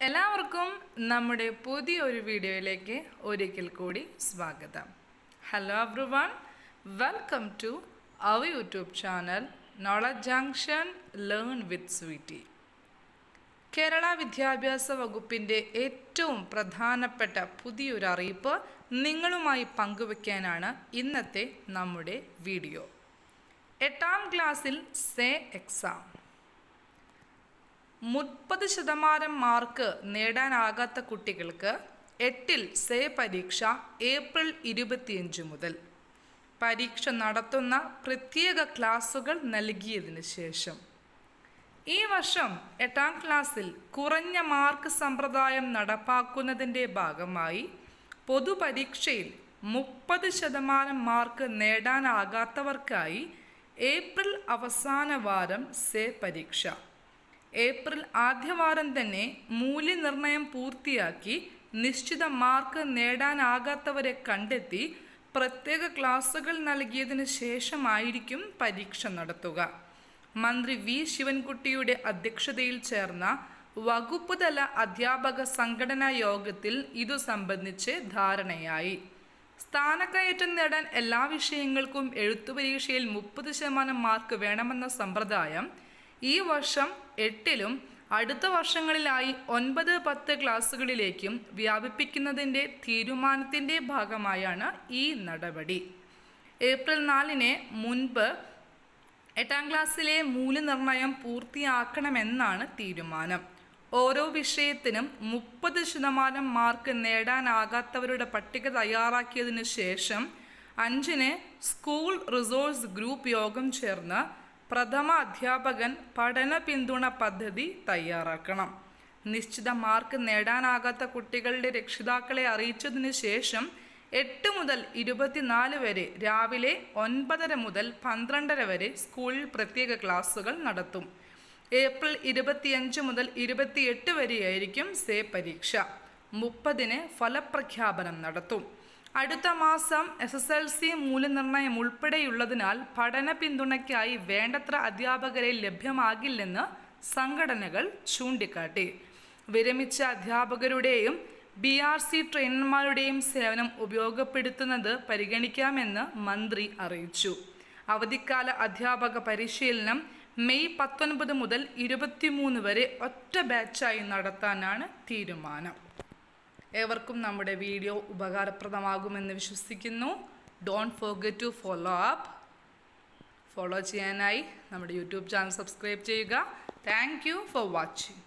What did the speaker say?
എല്ലാവർക്കും നമ്മുടെ പുതിയൊരു വീഡിയോയിലേക്ക് ഒരിക്കൽ കൂടി സ്വാഗതം. Hello everyone welcome to our YouTube channel knowledge junction learn with Sweety Kerala വിദ്യാഭ്യാസ വകുപ്പിന്റെ ഏറ്റവും പ്രധാനപ്പെട്ട പുതിയൊരു അറിയിപ്പ് നിങ്ങളുമായി പങ്കുവയ്ക്കാനാണ് ഇന്നത്തെ നമ്മുടെ വീഡിയോ. എട്ടാം ക്ലാസ്സിൽ സേ എക്സാം. മുപ്പത് ശതമാനം മാർക്ക് നേടാനാകാത്ത കുട്ടികൾക്ക് എട്ടിൽ സേ പരീക്ഷ ഏപ്രിൽ ഇരുപത്തിയഞ്ച് മുതൽ. പരീക്ഷ നടത്തുന്ന പ്രത്യേക ക്ലാസുകൾ നൽകിയതിന് ശേഷം. ഈ വർഷം എട്ടാം ക്ലാസ്സിൽ കുറഞ്ഞ മാർക്ക് സമ്പ്രദായം നടപ്പാക്കുന്നതിന്റെ ഭാഗമായി പൊതുപരീക്ഷയിൽ മുപ്പത് ശതമാനം മാർക്ക് നേടാനാകാത്തവർക്കായി ഏപ്രിൽ അവസാന വാരം സേ പരീക്ഷ. ഏപ്രിൽ ആദ്യവാരം തന്നെ മൂല്യനിർണയം പൂർത്തിയാക്കി നിശ്ചിത മാർക്ക് നേടാനാകാത്തവരെ കണ്ടെത്തി പ്രത്യേക ക്ലാസുകൾ നൽകിയതിന് ശേഷമായിരിക്കും പരീക്ഷ നടത്തുക. മന്ത്രി വി. ശിവൻകുട്ടിയുടെ അധ്യക്ഷതയിൽ ചേർന്ന വകുപ്പുതല അധ്യാപക സംഘടനാ യോഗത്തിൽ ഇതു സംബന്ധിച്ച് ധാരണയായി. സ്ഥാനക്കയറ്റം നേടാൻ എല്ലാ വിഷയങ്ങൾക്കും എഴുത്തുപരീക്ഷയിൽ മുപ്പത് ശതമാനം മാർക്ക് വേണമെന്ന സമ്പ്രദായം ഈ വർഷം എട്ടിലും അടുത്ത വർഷങ്ങളിലായി ഒൻപത് പത്ത് ക്ലാസ്സുകളിലേക്കും വ്യാപിപ്പിക്കുന്നതിന്റെ തീരുമാനത്തിന്റെ ഭാഗമായാണ് ഈ നടപടി. ഏപ്രിൽ നാലിന് മുൻപ് എട്ടാം ക്ലാസ്സിലെ മൂല്യനിർണയം പൂർത്തിയാക്കണമെന്നാണ് തീരുമാനം. ഓരോ വിഷയത്തിനും മുപ്പത് ശതമാനം മാർക്ക് നേടാനാകാത്തവരുടെ പട്ടിക തയ്യാറാക്കിയതിനു ശേഷം അഞ്ചിന് സ്കൂൾ റിസോഴ്സ് ഗ്രൂപ്പ് യോഗം ചേർന്ന് പ്രഥമ അധ്യാപകൻ പഠന പിന്തുണ പദ്ധതി തയ്യാറാക്കണം. നിശ്ചിത മാർക്ക് നേടാനാകാത്ത കുട്ടികളുടെ രക്ഷിതാക്കളെ അറിയിച്ചതിനു ശേഷം എട്ട് മുതൽ ഇരുപത്തിനാല് വരെ രാവിലെ ഒൻപതര മുതൽ പന്ത്രണ്ടര വരെ സ്കൂളിൽ പ്രത്യേക ക്ലാസ്സുകൾ നടത്തും. ഏപ്രിൽ ഇരുപത്തിയഞ്ച് മുതൽ ഇരുപത്തിയെട്ട് വരെയായിരിക്കും സേ പരീക്ഷ. മുപ്പതിന് ഫലപ്രഖ്യാപനം നടത്തും. അടുത്ത മാസം എസ് എസ് എൽ സി മൂല്യനിർണയം ഉൾപ്പെടെയുള്ളതിനാൽ പഠന പിന്തുണയ്ക്കായി വേണ്ടത്ര അധ്യാപകരെ ലഭ്യമാകില്ലെന്ന് സംഘടനകൾ ചൂണ്ടിക്കാട്ടി. വിരമിച്ച അധ്യാപകരുടെയും ബി ആർ സി ട്രെയിനർമാരുടെയും സേവനം ഉപയോഗപ്പെടുത്തുന്നത് പരിഗണിക്കാമെന്ന് മന്ത്രി അറിയിച്ചു. അവധിക്കാല അധ്യാപക പരിശീലനം മെയ് പത്തൊൻപത് മുതൽ ഇരുപത്തിമൂന്ന് വരെ ഒറ്റ ബാച്ചായി നടത്താനാണ് തീരുമാനം. ഏവർക്കും നമ്മുടെ വീഡിയോ ഉപകാരപ്രദമാകുമെന്ന് വിശ്വസിക്കുന്നു. Don't forget to follow up follow ചെയ്യാനായി നമ്മുടെ യൂട്യൂബ് ചാനൽ സബ്സ്ക്രൈബ് ചെയ്യുക. Thank for watching